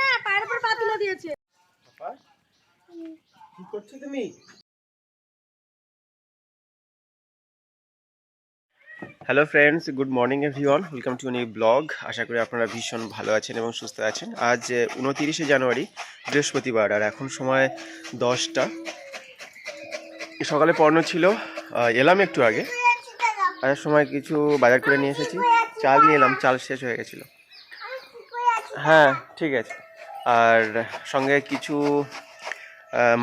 না পায়ের উপর পা তুলে দিয়েছে। কি করছ তুমি? Hello friends good morning everyone welcome to new blog আশা করি আপনারা ভীষণ ভালো আছেন এবং সুস্থ আছেন। আজ উনতিরিশে জানুয়ারি বৃহস্পতিবার আর এখন সময় দশটা। সকালে পড়ানো ছিল এলাম একটু আগে। আসার সময় কিছু বাজার করে নিয়ে এসেছি। চাল নিয়ে এলাম, চাল শেষ হয়ে গেছিল। হ্যাঁ ঠিক আছে। আর সঙ্গে কিছু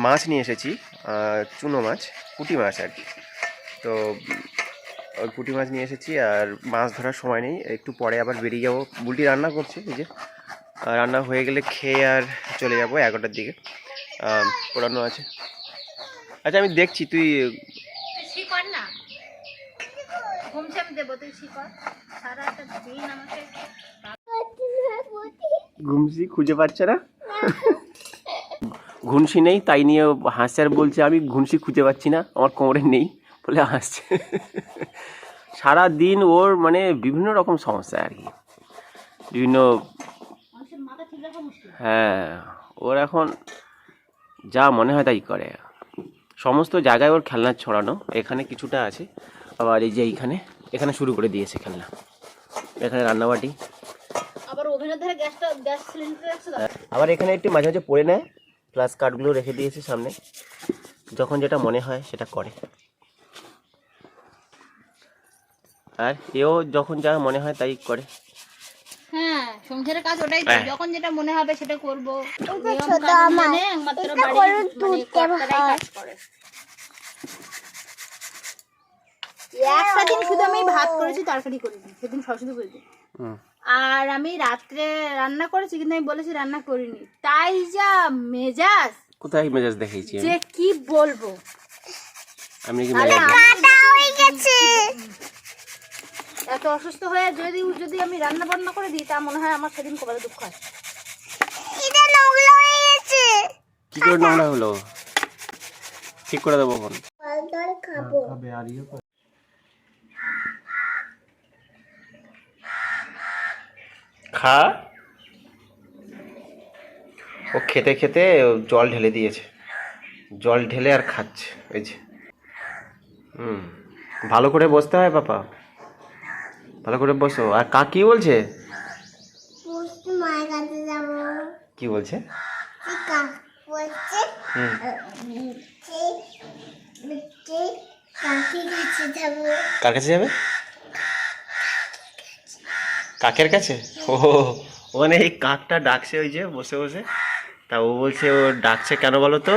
মাছ নিয়ে এসেছি চুনো মাছ, পুঁটি মাছ আর কি। তো ওই পুঁটি মাছ নিয়ে এসেছি আর মাছ ধরার সময় নেই, একটু পরে আবার বেরিয়ে যাব। বুলটি রান্না করছে আর রান্না হয়ে গেলে খেয়ে আর চলে যাব এগারোটার দিকে। পোড়ানো আছে। আচ্ছা আমি দেখছি, তুই না? দেবো, তুই ঘুমসি খুঁজে পাচ্ছে না? ঘুনসি নেই, তাই নিয়ে হাসছে আর বলছে, আমি ঘুনসি খুঁজে পাচ্ছি না, আমার কোমরে নেই, বলে হাসছে। সারা দিন ওর মানে বিভিন্ন রকম সমস্যা আর কি। বিভিন্ন হ্যাঁ ওর এখন যা মনে হয় তাই করে। সমস্ত জায়গায় ওর খেলনা ছড়ানো, এখানে কিছুটা আছে। আবার এই যে এইখানে, এখানে শুরু করে দিয়েছে খেলনা। এখানে রান্নাবাটি। আবার ওভেনের ধারে গ্যাসটা গ্যাস সিলিন্ডার রাখছে আবার এখানে একটু মাঝে মাঝে পড়ে নেয় প্লাস কার্ডগুলো রেখে দিয়েছে সামনে। যখন যেটা মনে হয় সেটা করে। আর এও যখন যা মনে হয় তাই করে। হ্যাঁ সংসারের কাজ ওটাই তো। হ্যাঁ। যখন যেটা মনে হবে সেটা করব। মেনে একমাত্র বাড়ির মানে হয়। কাজ করে। একটা দিন শুধু আমি ভাত করেছি তরকারি করিনি সেদিন সরস্বতী করেছি আর আমি রাত্রে রান্না করেছি কিন্তু আমি বলেছি রান্না করিনি। তাই যা মেজাজ। কোথায় মেজাজ দেখিয়েছি আমি? যে কি বলব? আমি কি মেজাজ এত অসুস্থ হয়ে যদি যদি আমি রান্না বান্না করে দিই তা মনে হয় আমার সেদিন কপালে দুঃখ আছে কি করে নোংরা হলো? ঠিক করে দেবো ফোন খাব খা। ও খেতে খেতে জল ঢেলে দিয়েছে। জল ঢেলে আর খাচ্ছে এই যে। হুম ভালো করে বসতে হয় পাপা ভালো করে বসো। আর কা কি বলছে? পুষ্টি মায়ের কাছে যাব। কি বলছে? কার কাছে যাবে? কাকের কাছে? ও, ওখানে এই কাকটা ডাকছে ওই যে বসে বসে। তা ও বলছে, ও ডাকছে কেন বলো তো?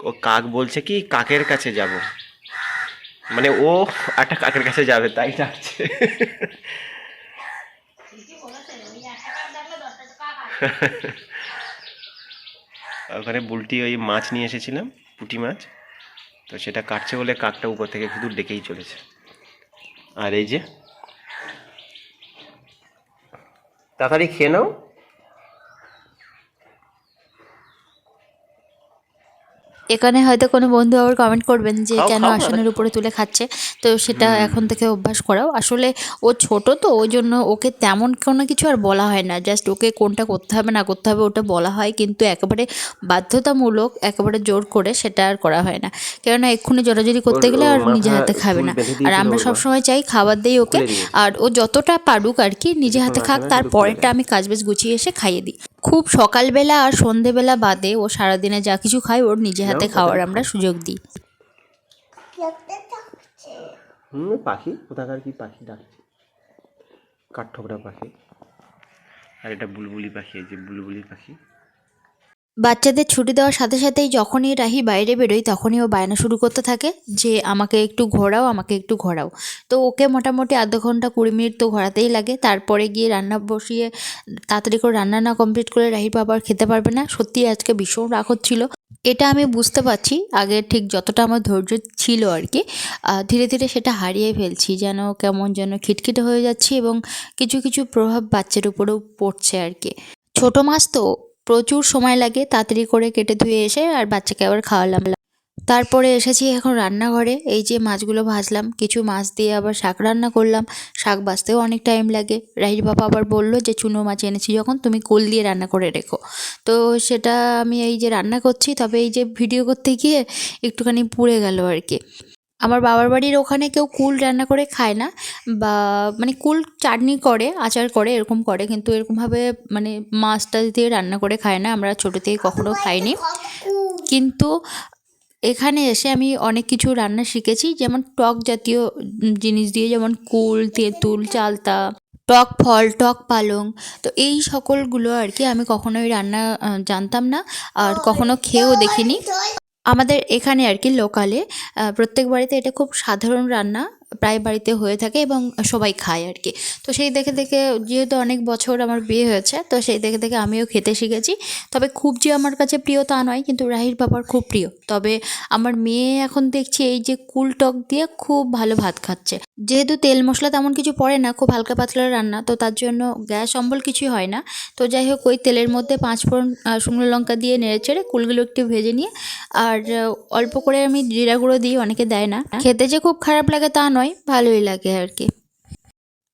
ও কাক বলছে কি, কাকের কাছে যাব। মানে ও একটা কাকের কাছে যাবে, তাই ডাকছে। ওখানে বুলটি ওই মাছ নিয়ে এসেছিলাম, পুঁটি মাছ। তো সেটা কাটছে বলে কাকটা উপর থেকে শুধু ডেকেই চলেছে। আর এই যে তাড়াতাড়ি খেয়ে নাও এখানে হয়তো কোনো বন্ধু আবার কমেন্ট করবেন যে কেন আসনের উপরে তুলে খাচ্ছে। তো সেটা এখন থেকে অভ্যাস করাও। আসলে ও ছোট তো ওই জন্য ওকে তেমন কোনো কিছু আর বলা হয় না। জাস্ট ওকে কোনটা করতে হবে না করতে হবে ওটা বলা হয়। কিন্তু একেবারে বাধ্যতামূলক একেবারে জোর করে সেটা আর করা হয় না। কেননা এক্ষুনি জোরাজুরি করতে গেলে আর নিজে হাতে খাবে না। আর আমরা। সবসময় চাই খাবার দেই ওকে। আর ও যতটা পারুক আর কি নিজে হাতে খাক মাথায় তার শুধু খুলে পরেরটা দেয়। আমি কাজ বেশ গুছিয়ে এসে খাইয়ে দিই। খুব সকালবেলা আর সন্ধেবেলা বাদে ও সারাদিনে যা কিছু খায় ওর নিজে হাতে খাওয়ার আমরা সুযোগ দিই। দেখতে থাকছে হুম পাখি? কোথাকার কি পাখি ডাকছে? কাঠঠোকরা পাখি। আর এটা বুলবুলি পাখি এই যে বুলবুলি পাখি। বাচ্চাদের ছুটি দেওয়ার সাথে সাথেই যখনই রাহি বাইরে বেরোয়, তখনই ও বায়না শুরু করতে থাকে যে, আমাকে একটু ঘোরাও, আমাকে একটু ঘোরাও। তো ওকে মোটামুটি আধ ঘণ্টা কুড়ি মিনিট তো ঘোরাতেই লাগে। তারপরে গিয়ে রান্না বসিয়ে তাড়াতাড়ি করে রান্না না কমপ্লিট করে রাহি বাবার খেতে পারবে না। সত্যি আজকে ভীষণ রাগ হচ্ছিল। এটা আমি বুঝতে পারছি। আগে ঠিক যতটা আমার ধৈর্য ছিল আর কি ধীরে ধীরে সেটা হারিয়ে ফেলছি যেন কেমন যেন খিটখিটে হয়ে যাচ্ছি এবং কিছু কিছু প্রভাব বাচ্চার উপরেও পড়ছে আর কি। ছোটো মাছ তো প্রচুর সময় লাগে তাড়াতাড়ি করে কেটে ধুয়ে এসে আর বাচ্চাকে আবার খাওয়ালাম। তারপরে এসেছি এখন রান্নাঘরে। এই যে মাছগুলো ভাজলাম, কিছু মাছ দিয়ে আবার শাক রান্না করলাম। শাক ভাজতেও অনেক টাইম লাগে। রাহির বাবা আবার বলল যে, চুনো মাছ এনেছি যখন, তুমি কোল দিয়ে রান্না করে রেখো। তো সেটা আমি এই যে রান্না করছি, তবে এই যে ভিডিও করতে গিয়ে একটুখানি পুড়ে গেল আর কি। আমার বাবার বাড়ির ওখানে কেউ কুল রান্না করে খায় না বা মানে কুল চাটনি করে আচার করে এরকম করে। কিন্তু এরকমভাবে মানে মাছটা দিয়ে রান্না করে খায় না। আমরা ছোটো থেকে কখনো খাইনি। কিন্তু এখানে এসে আমি অনেক কিছু রান্না শিখেছি। যেমন টক জাতীয় জিনিস দিয়ে যেমন কুল তেঁতুল চালতা টক ফল টক পালং। তো এই সকলগুলো আর কি আমি কখনোই রান্না জানতাম না। আর কখনো খেয়েও দেখিনি। আমাদের এখানে আর কি লোকালে প্রত্যেক বাড়িতে এটা খুব সাধারণ রান্না। প্রায় বাড়িতে হয়ে থাকে এবং সবাই খায় আর কি। তো সেই দেখে দেখে যেহেতু অনেক বছর আমার বিয়ে হয়েছে, তো সেই দেখে দেখে আমিও খেতে শিখেছি। তবে খুব যে আমার কাছে প্রিয় তা নয়, কিন্তু রাহির বাবার খুব প্রিয়। তবে আমার মেয়ে এখন দেখছি এই যে কুল টক দিয়ে খুব ভালো ভাত খাচ্ছে। যেহেতু তেল মশলা তেমন কিছু পড়ে না, খুব হালকা পাতলা রান্না, তো তার জন্য গ্যাস অম্বল কিছুই হয় না। তো যাই হোক, ওই তেলের মধ্যে পাঁচ ফোড়ন শুকনো লঙ্কা দিয়ে নেড়ে চেড়ে কুলগুলো একটু ভেজে নিয়ে, আর অল্প করে আমি জিরা গুঁড়ো দিই অনেকে দেয় না। খেতে যে খুব খারাপ লাগে তা নয় ভালোই লাগে আর কি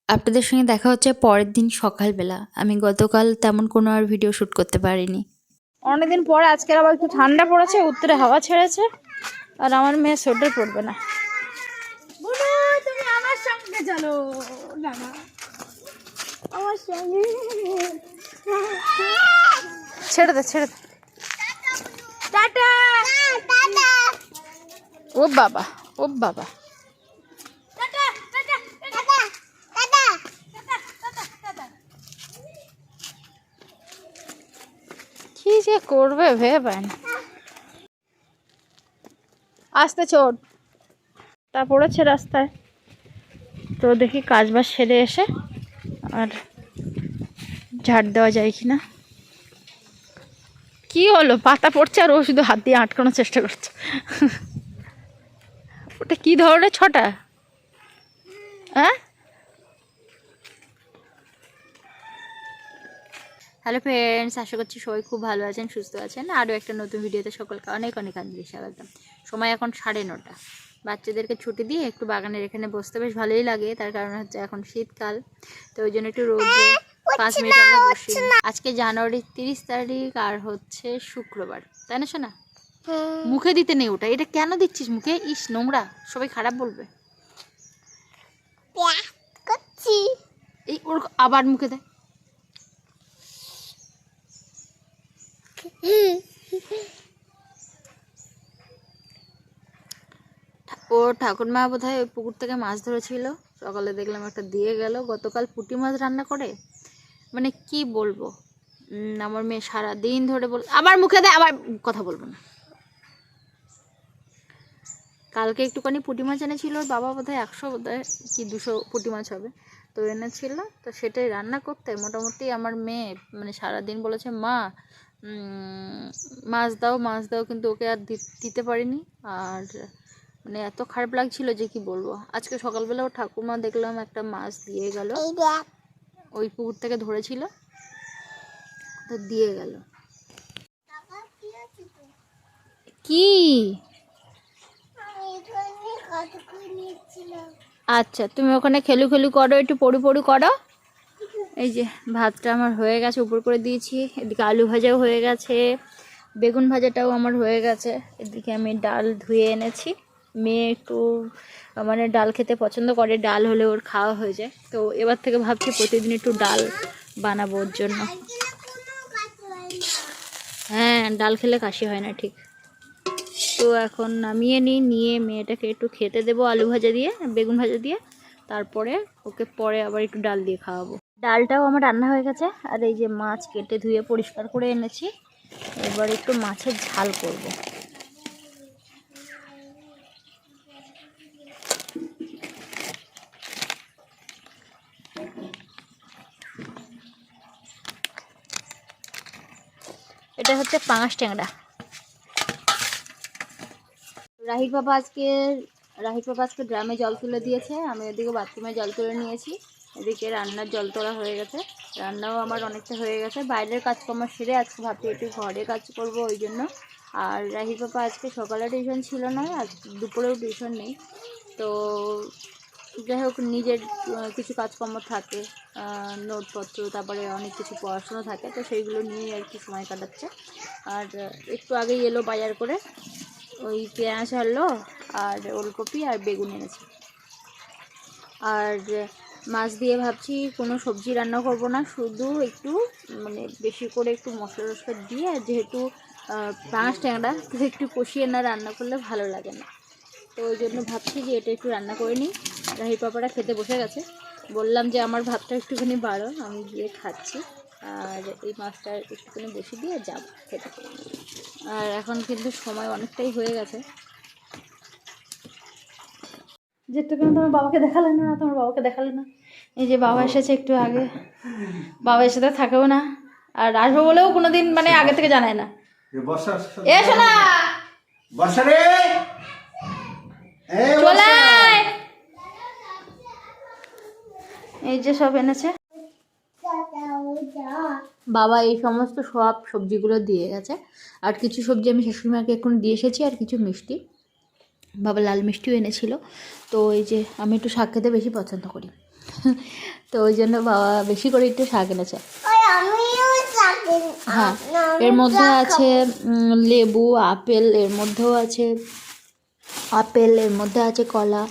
আপনাদের সঙ্গে দেখা হচ্ছে পরের দিন সকালবেলা। আমি গতকাল তেমন কোনো আর ভিডিও শ্যুট করতে পারিনি। অনেকদিন পর আজকের আবার একটু ঠান্ডা পড়েছে উত্তরে হাওয়া ছেড়েছে আর আমার মেয়ে সোয়েটার পরবে না। আমার সঙ্গে চলো। না না আমার সঙ্গে ছেড়ে দে ছেড়ে দে। টাটা ও বাবা ও বাবা কি যে করবে ভেবে পায় না আসতে চোট তা পড়েছে রাস্তায়। তো দেখি কাজ বাজ সেরে এসে আর ঝাড় দেওয়া যায় কি না কি হলো? পাতা পড়ছে আর ও শুধু হাত দিয়ে আটকানোর চেষ্টা করছে। ওটা কি ধরনের ছটা? হ্যাঁ? হ্যালো ফ্রেন্ডস আশা করছি সবাই খুব ভালো আছেন সুস্থ আছেন। আরও একটা নতুন ভিডিওতে সকলকে অনেক অনেক আন্তরিক স্বাগতম। সময় এখন সাড়ে নটা। বাচ্চাদেরকে ছুটি দিয়ে একটু বাগানের এখানে বসতে বেশ ভালোই লাগে। তার কারণ হচ্ছে এখন শীতকাল। তো ওই জন্য একটু রোদে পাঁচ মিনিট আমরা বসি আজকে জানুয়ারির তিরিশ তারিখ আর হচ্ছে শুক্রবার। তাই না শোনা মুখে দিতে নেই ওটা। এটা কেন দিচ্ছিস মুখে? ইস নোংরা। সবাই খারাপ বলবে। এই ওর আবার মুখে দেয় ও ঠাকুরমা বোধহয় ওই পুকুর থেকে মাছ ধরেছিল। সকালে দেখলাম একটা দিয়ে গেল। গতকাল পুঁটি মাছ রান্না করে? মানে কি বলব? আমার মেয়ে সারা দিন ধরে বল আবার মুখে দেয় আবার কথা বলব না। কালকে একটুখানি পুঁটি মাছ এনেছিল। বাবা বোধহয় একশো বোধহয় কি দুশো পুঁটি মাছ হবে। তো এনেছিল। তো সেটাই রান্না করতে। মোটামুটি আমার মেয়ে মানে সারাদিন বলেছে, মা মাছ দাও মাছ দাও কিন্তু ওকে আর দিতে পারিনি। আর মানে এত খারাপ লাগছিল যে কি বলব। আজকে সকালবেলা ও ঠাকুমা দেখলাম একটা মাছ দিয়ে গেল। ওই পুকুর থেকে ধরেছিল। তো দিয়ে গেল। কি আচ্ছা তুমি ওখানে খেলু খেলু করো একটু পড়ু পড়ু করো। এই যে ভাতটা আমার হয়ে গেছে, উপর করে দিয়েছি। এদিকে আলু ভাজাও হয়ে গেছে, বেগুন ভাজাটাও আমার হয়ে গেছে। এদিকে আমি ডাল ধুয়ে এনেছি। মেয়ে একটু মানে ডাল খেতে পছন্দ করে, ডাল হলে ওর খাওয়া হয়ে যায়। তো এবার থেকে ভাবছি প্রতিদিন একটু ডাল বানাবো ওর জন্য। হ্যাঁ ডাল খেলে কাশি হয় না, ঠিক। তো এখন নামিয়ে নিই, নিয়ে মেয়েটাকে একটু খেতে দেবো আলু ভাজা দিয়ে, বেগুন ভাজা দিয়ে। তারপরে ওকে পরে আবার একটু ডাল দিয়ে খাওয়াবো। ডালটাও আমার রান্না হয়ে গেছে, আর এই যে মাছ কেটে ধুয়ে পরিষ্কার করে এনেছি। এবার একটু মাছের ঝাল করব। এটা হচ্ছে পাঙাশ ট্যাংরা। রাহিক বাবা আজকে রাহিক বাবা আজকে ড্রামে জল তুলে দিয়েছে, আমি ওদিকে বাথরুমে জল তুলে নিয়েছি। এদিকে রান্নার জল তোলা হয়ে গেছে। রান্নাও আমার অনেকটা হয়ে গেছে। বাইরের কাজকর্ম সেরে আজকে ভাবছি একটু ঘরে কাজ করব ওই জন্য। আর রাহি পাপা আজকে সকালে টিউশন ছিল না, আজ দুপুরেও টিউশন নেই। তো যাই হোক, নিজের কিছু কাজকর্ম থাকে নোটপত্র, তারপরে অনেক কিছু পড়াশুনো থাকে, তো সেইগুলো নিয়েই আর কি সময় কাটাচ্ছে। আর একটু আগেই এলো বাজার করে, ওই পেঁয়াজ আনলো আর ওলকপি আর বেগুন এনেছে। আর মাছ দিয়ে ভাবছি কোনো সবজি রান্না করব না, শুধু একটু মানে বেশি করে একটু মশলা টশলা দিয়ে আর যেহেতু পাঁচ ট্যাংরা, তো একটু কষিয়ে না রান্না করলে ভালো লাগে না। তো ওই জন্য ভাবছি যে এটা একটু রান্না করে নিই। রাহি পাপাটা খেতে বসে গেছে। বললাম যে আমার ভাতটা একটুখানি বাড়ো, আমি গিয়ে খাচ্ছি। আর এই মাছটা একটুখানি বসে দিয়ে যাব, খেতে। আর এখন কিন্তু সময় অনেকটাই হয়ে গেছে। যেটুকু তোমার বাবাকে দেখালে না, তোমার বাবাকে দেখালে না। এই যে বাবা এসেছে একটু আগে। বাবা এসে তো থাকেও না। আর আসব বলেও কোনো দিন মানে আগে থেকে জানায় না। এসো না চলে এই যে সব এনেছে। বাবা এই সমস্ত সব সবজিগুলো দিয়ে গেছে। আর কিছু সবজি আমি শাশুড়িমাকে এখন দিয়ে এসেছি আর কিছু মিষ্টি। বাবা লাল মিষ্টিও এনেছিল। তো এই যে আমি একটু শাক খেতে বেশি পছন্দ করি। তো ওই জন্য বাবা বেশি করে একটু শাক এনেছে। হ্যাঁ এর মধ্যে আছে লেবু আপেল এর মধ্যেও আছে। আপেল এর মধ্যে আছে কলা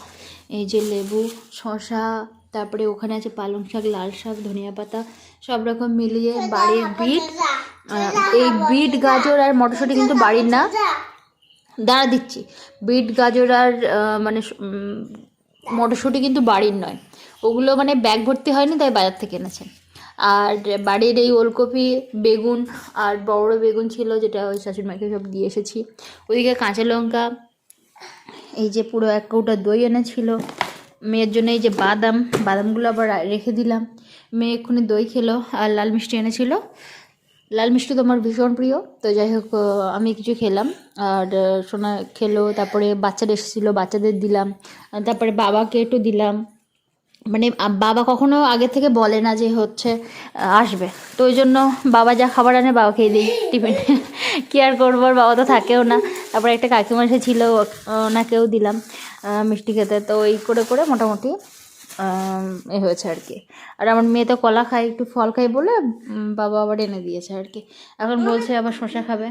এই যে লেবু শসা তারপরে ওখানে আছে পালং শাক লাল শাক ধনিয়া পাতা সব রকম মিলিয়ে বাড়ির বিট এই বিট গাজর আর মটরশুঁটি কিন্তু বাড়ির না। দাঁড়া দিচ্ছি। বিট গাজর আর মানে মটরশুঁটি কিন্তু বাড়ির নয়। ওগুলো মানে ব্যাগ ভর্তি হয়নি, তাই বাজার থেকে এনেছে। আর বাড়ির এই ওলকপি, বেগুন আর বড় বেগুন ছিল, যেটা ওই শাশুড়িমাকে সব দিয়ে এসেছি। ওইদিকে কাঁচা লঙ্কা, এই যে পুরো এক কৌটা দই এনেছিল। মেয়ের জন্য এই যে বাদাম, বাদামগুলো আবার রেখে দিলাম। মেয়ে এক্ষুনি দই খেলো আর লাল মিষ্টি এনেছিল। লাল মিষ্টি তো আমার ভীষণ প্রিয়, তো যাই হোক আমি কিছু খেলাম। আর সোনা খেলো, তারপরে বাচ্চারা এসেছিল, বাচ্চাদের দিলাম। তারপরে বাবাকে একটু দিলাম। মানে বাবা কখনো আগে থেকে বলে না যে হচ্ছে আসবে। তো ওই জন্য বাবা যা খাবার আনে বাবা খেয়ে দিই, টিফিন। কি আর করব, আর বাবা তো থাকেও না। তারপরে একটা কাকিমা ছিল ওনাকেও দিলাম মিষ্টি খেতে। তো এই করে করে মোটামুটি এ হয়েছে আর কি। আর আমার মেয়ে তো কলা খায়, একটু ফল খাই বলে বাবা আবার এনে দিয়েছে আর কি। এখন বলছে আবার শশা খাবে।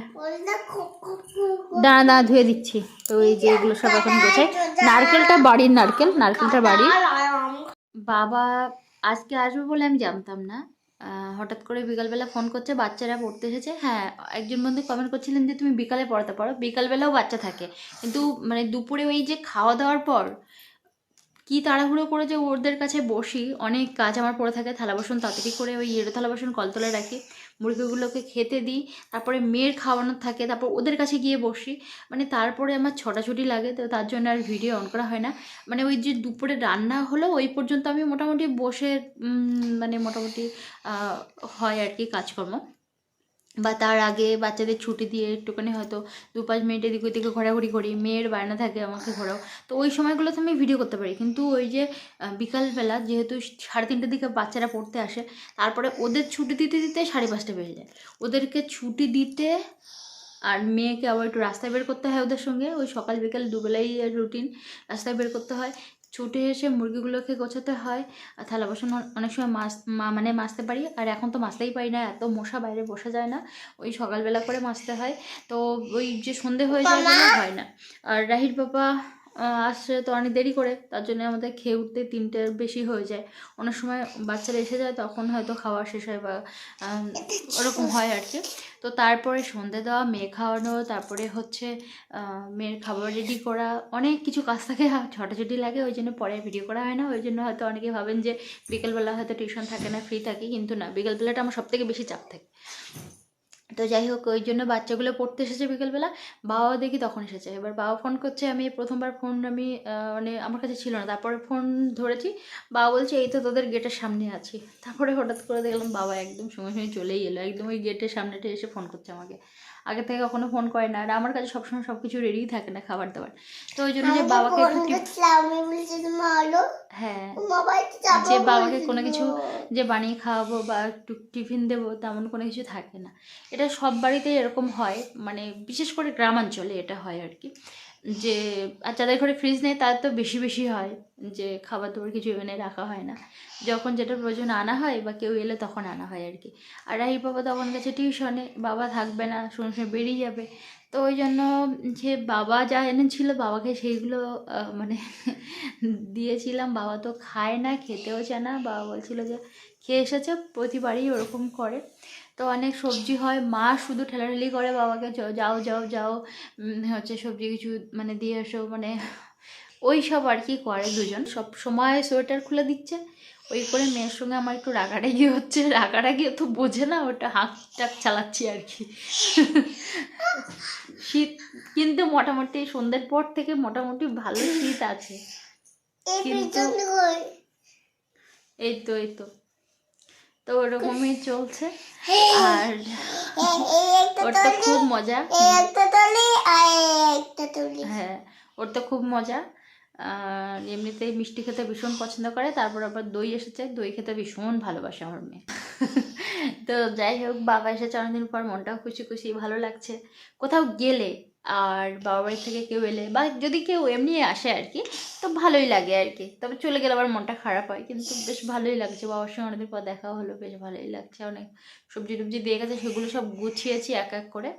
দাঁড়া দাঁড়া, ধুয়ে দিচ্ছি। তো এই যে এগুলো সব এখন গোছাই নারকেলটা বাড়ির নারকেল, নারকেলটা বাড়ির। বাবা আজকে আসবে বলে আমি জানতাম না। হঠাৎ করে বিকালবেলা ফোন করছে, বাচ্চারা পড়তে এসেছে। হ্যাঁ একজন বন্ধু কমেন্ট করছিলেন যে, তুমি বিকালে পড়াতে পারো। বিকালবেলাও বাচ্চা থাকে। কিন্তু মানে দুপুরে ওই যে খাওয়া দাওয়ার পর কি তাড়াহুড়ো করে যে ওদের কাছে বসি, অনেক কাজ আমার পড়ে থাকে, থালা বাসন তাড়াতাড়ি করে ওই এড়ো থালা বাসন কলতলায় রাখি, মুরগিগুলোকে খেতে দিই, তারপরে মেয়ের খাওয়ানোর থাকে, তারপর ওদের কাছে গিয়ে বসি মানে তারপরে আমার ছটাছুটি লাগে, তো তার জন্য আর ভিডিও অন করা হয় না। মানে ওই যে দুপুরে রান্না হলো, ওই পর্যন্ত আমি মোটামুটি বসে মানে মোটামুটি হয় আর কি কাজকর্ম। বা তার আগে বাচ্চাদের ছুটি দিয়ে একটুখানি হয়তো দু পাঁচ মিনিট এদিক ওদিকে ঘোরাঘুরি করি, মেয়ের বায়না থাকে আমাকে ঘোরাও। তো ওই সময়গুলোতে আমি ভিডিও করতে পারি। কিন্তু ওই যে বিকালবেলা যেহেতু সাড়ে তিনটের দিকে বাচ্চারা পড়তে আসে, তারপরে ওদের ছুটি দিতে দিতে সাড়ে পাঁচটা বেজে যায়। ওদেরকে ছুটি দিতে আর মেয়েকে আবার একটু রাস্তায় বের করতে হয় ওদের সঙ্গে। ওই সকাল বিকাল দুবেলাই রুটিন রাস্তায় বের করতে হয়। ছুটে এসে মুরগিগুলোকে গোছাতে হয়। আর থালা বাসন অনেক সময় মাছ মানে মাজতে পারি। আর এখন তো মাজতেই পারি না এত মশা বাইরে বসা যায় না। ওই সকালবেলা করে মাজতে হয়। তো ওই যে সন্ধে হয়ে যায় হয় না। আর রাহির বাবা আসছে তো অনেক দেরি করে, তার জন্য আমাদের খেয়ে উঠতে তিনটের বেশি হয়ে যায়। অনেক সময় বাচ্চারা এসে যায়, তখন হয়তো খাওয়া শেষ হয় বা ওরকম হয় আর কি। তো তারপরে সন্ধে দেওয়া মেয়ে খাওয়ানো, তারপরে হচ্ছে মেয়ের খাবার রেডি করা, অনেক কিছু কাজ থাকে, ছটাছুটি লাগে, ওই জন্য পরে ভিডিও করা হয় না। ওই জন্য হয়তো অনেকে ভাবেন যে, বিকেলবেলা হয়তো টিউশন থাকে না ফ্রি থাকি, কিন্তু না, বিকেলবেলাটা আমার সব থেকে বেশি চাপ থাকে। তো যাই হোক ওই জন্য বাচ্চাগুলো পড়তে এসেছে বিকেলবেলা। বাবাও দেখি তখন এসেছে। এবার বাবা ফোন করছে আমি প্রথমবার ফোন আমি মানে আমার কাছে ছিল না। তারপরে ফোন ধরেছি বাবা বলছে এই তো তোদের গেটের সামনে আছি। তারপরে হঠাৎ করে দেখলাম বাবা একদম সঙ্গে সঙ্গে চলেই এলো। একদম ওই গেটের সামনেটা এসে ফোন করছে আমাকে। আগে থেকে কখনো ফোন করে না। আর আমার কাছে সবসময় সব কিছু রেডিই থাকে না খাবার দাবার। তো ওই জন্য যে বাবাকে একটু টিপ- আমি বলছি তুমি আলো হ্যাঁ যে বাবাকে কোনো কিছু যে বানিয়ে খাওয়াবো বা একটু টিফিন দেবো তেমন কোনো কিছু থাকে না। এটা সব বাড়িতেই এরকম হয় মানে বিশেষ করে গ্রামাঞ্চলে এটা হয় আর কি। যে আর যাদের ঘরে ফ্রিজ নেই তার তো বেশি বেশি হয় যে খাবার দাবার কিছু এনে রাখা হয় না। যখন যেটা প্রয়োজন আনা হয় বা কেউ এলে তখন আনা হয় আর কি। আর রাহির বাবা তখন গেছে টিউশনে বাবা থাকবে না শুনে শুনে বেরিয়ে যাবে। তো ওই জন্য যে বাবা যা এনেছিল বাবাকে সেইগুলো মানে দিয়েছিলাম। বাবা তো খায় না, খেতেও চায় না। বাবা বলছিল যে, খেয়ে এসেছে, প্রতিবারই ওরকম করে। তো অনেক সবজি হয়। মা শুধু ঠেলাঠেলি করে বাবাকে, যাও যাও যাও হচ্ছে সবজি কিছু মানে দিয়ে এসো মানে ওই সব আর কি করে দুজন। সব সময় সোয়েটার খুলে দিচ্ছে। ওই করে মেয়ের সঙ্গে আমার একটু রাগারাগি হচ্ছে। রাগারাগি তো বোঝে না ওটা হাঁক টাক চালাচ্ছি আর কি। শীত কিন্তু মোটামুটি সন্ধ্যের পর থেকে মোটামুটি ভালো শীত আছে। কিন্তু এই তো এই তো। তো ওরকমই চলছে। আর ওর তো খুব মজা। হ্যাঁ ওর তো খুব মজা। আর এমনিতেই মিষ্টি খেতে ভীষণ পছন্দ করে, তারপর আবার দই এসেছে, দই খেতে ভীষণ ভালোবাসে আমার মেয়ে। তো যাই হোক, বাবা এসেছে অনেকদিন পর, মনটাও খুশি খুশি, ভালো লাগছে। কোথাও গেলে আর বাবা বাড়ি থেকে কেউ এলে, বা যদি কেউ এমনি আসে আর কি, তো ভালোই লাগে আর কি। তবে চলে গেলে আবার মনটা খারাপ হয়, কিন্তু বেশ ভালোই লাগছে। বাবার সঙ্গে অনেকদিন পর দেখা হলো, বেশ ভালোই লাগছে। অনেক সবজি টবজি দিয়ে গেছে, সেগুলো সব গুছিয়েছি এক এক করে।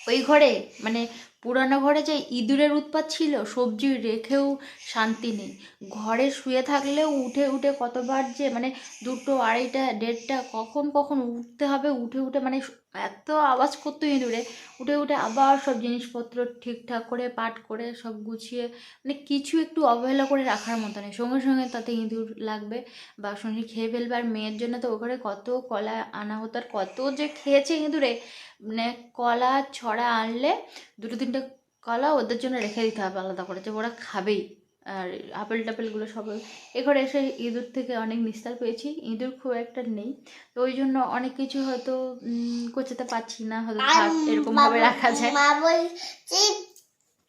ওই ঘরে মানে পুরানো ঘরে যে ইঁদুরের উৎপাত ছিল, সবজি রেখেও শান্তি নেই। ঘরে শুয়ে থাকলেও উঠে উঠে কতবার যে মানে দুটো আড়াইটা, দেড়টা, কখন কখন উঠতে হবে, উঠে উঠে মানে এত আওয়াজ করতো ইঁদুরে। উঠে উঠে আবার সব জিনিসপত্র ঠিকঠাক করে, পাট করে, সব গুছিয়ে মানে কিছু একটু অবহেলা করে রাখার মতো নেই। সঙ্গে সঙ্গে তাতে ইঁদুর লাগবে বা সঙ্গে খেয়ে ফেলবে। আর মেয়ের জন্য তো ওখানে কত কলা আনা হতো আর কত যে খেয়েছে ইঁদুরে। মানে কলা ছড়া আনলে দুটো তিনটে কলা ওদের জন্য রেখে দিতে হবে আলাদা করে, যে ওরা খাবেই। আর আপেল টাপেলগুলো সব এ ঘরে এসে ইঁদুর থেকে অনেক নিস্তার পেয়েছি। ইঁদুর খুব একটা নেই। তো ওই জন্য অনেক কিছু হয়তো কোচাতে পারছি না হয়তো এরকম ভাবে রাখা যায়। মা বলছে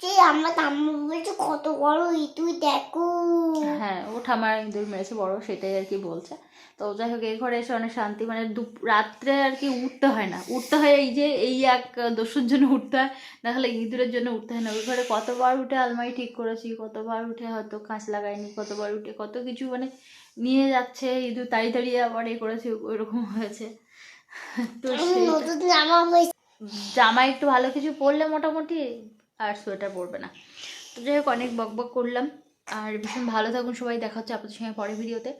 যে আমার আম্মু বলছে কত বড় ইঁদুর দেখো। হ্যাঁ ও ঠামার ইঁদুর মেরেছে বড় সেটাই আর কি বলছে। তো যাই হোক এই ঘরে এসে অনেক শান্তি মানে দুপ রাত্রে আর কি উঠতে হয় না। উঠতে হয় এই যে এই এক দস্যুর জন্য উঠতে হয় না হলে ইঁদুরের জন্য উঠতে হয় না। ওই ঘরে কতবার উঠে আলমারি ঠিক করেছি কতবার উঠে হয়তো কাঁচ লাগাইনি কতবার উঠে কত কিছু মানে নিয়ে যাচ্ছে ইঁদুর তাড়িয়ে তাড়িয়ে আবার এ করেছি ওইরকম হয়েছে। তো জামা জামা একটু ভালো কিছু পরলে মোটামুটি আর সোয়েটার পরবে না। তো যাই হোক অনেক বক বক করলাম। আর ভীষণ ভালো থাকুন সবাই দেখা হচ্ছে আপনাদের সঙ্গে পরের ভিডিওতে।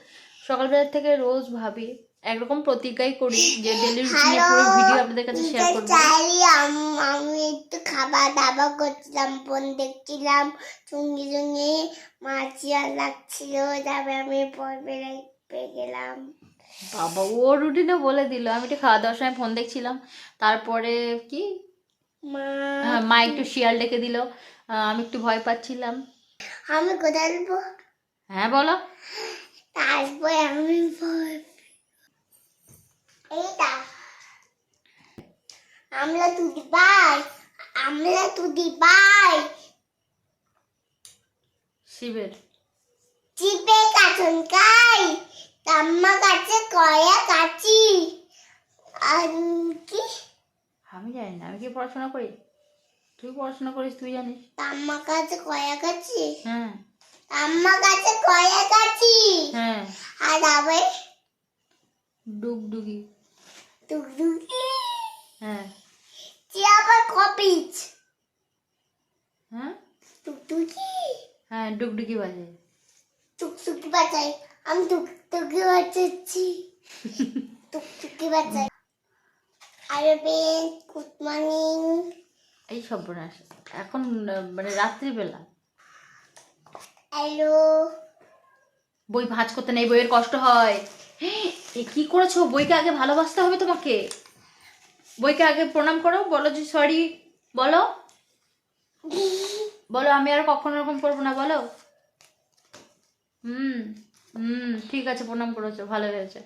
সকালবেলা থেকে রোজ ভাবি একরকম প্রতিজ্ঞাই করি যে ডেলি রুটিনের পুরো ভিডিও আপনাদের কাছে শেয়ার করব। আম- একটু খাবার দাবার করছিলাম ফোন দেখছিলাম সঙ্গে সঙ্গে মাছিয়া লাগছিল তারপরে আমি পর বেড়াই পেয়ে গেলাম। বাবা ও রুটিনে বলে দিল আমি একটু খাওয়া দাওয়ার সময় ফোন দেখছিলাম তারপরে কি? মা মা একটু শিয়াল ডেকে দিল আমি একটু ভয় পাচ্ছিলাম। আমি কোথায় যাব? হ্যাঁ বলো। তারপরে আমি এইটা আমরা তুদি পাই আমরা তুদি পাই শিবের। চিপে কাছন খাই তাম্মা কাছে কয়া কাচি। আর কি? আমি জানি না আমি কি পড়াশোনা করি? তুই পড়াশোনা করিস তুই জানিস। তাম্মা কাছে কয়া কাচি? হ্যাঁ। তাম্মা কাছে কয়া কাছি হ্যাঁ। আর আবার ডুগডুগি। টুকটুকি হ্যাঁ। চি আবার কপিচ। হ্যাঁ? টুকটুকি হ্যাঁ ডুগডুগি বাজে। টুকটুকি বাজাই। আমি টুকটুকি বাজাচ্ছি। টুকটুকি বাজাই। আরে বেন গুড মর্নিং। এই সর্বনাশ। এখন মানে রাত্রিবেলা। হ্যালো। বই ভাঁজ করতে নেই বইয়ের কষ্ট হয়। এ কি করেছ? বইকে আগে ভালোবাসতে হবে তোমাকে। বইকে আগে প্রণাম করো বলো যে সরি বলো। বলো আমি আর কখনো এরকম করব না বলো। হুম হুম ঠিক আছে প্রণাম করেছ ভালো হয়েছে।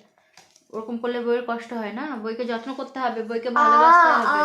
ওরকম করলে বইয়ের কষ্ট হয় না? বইকে যত্ন করতে হবে বইকে ভালোবাসতে হবে।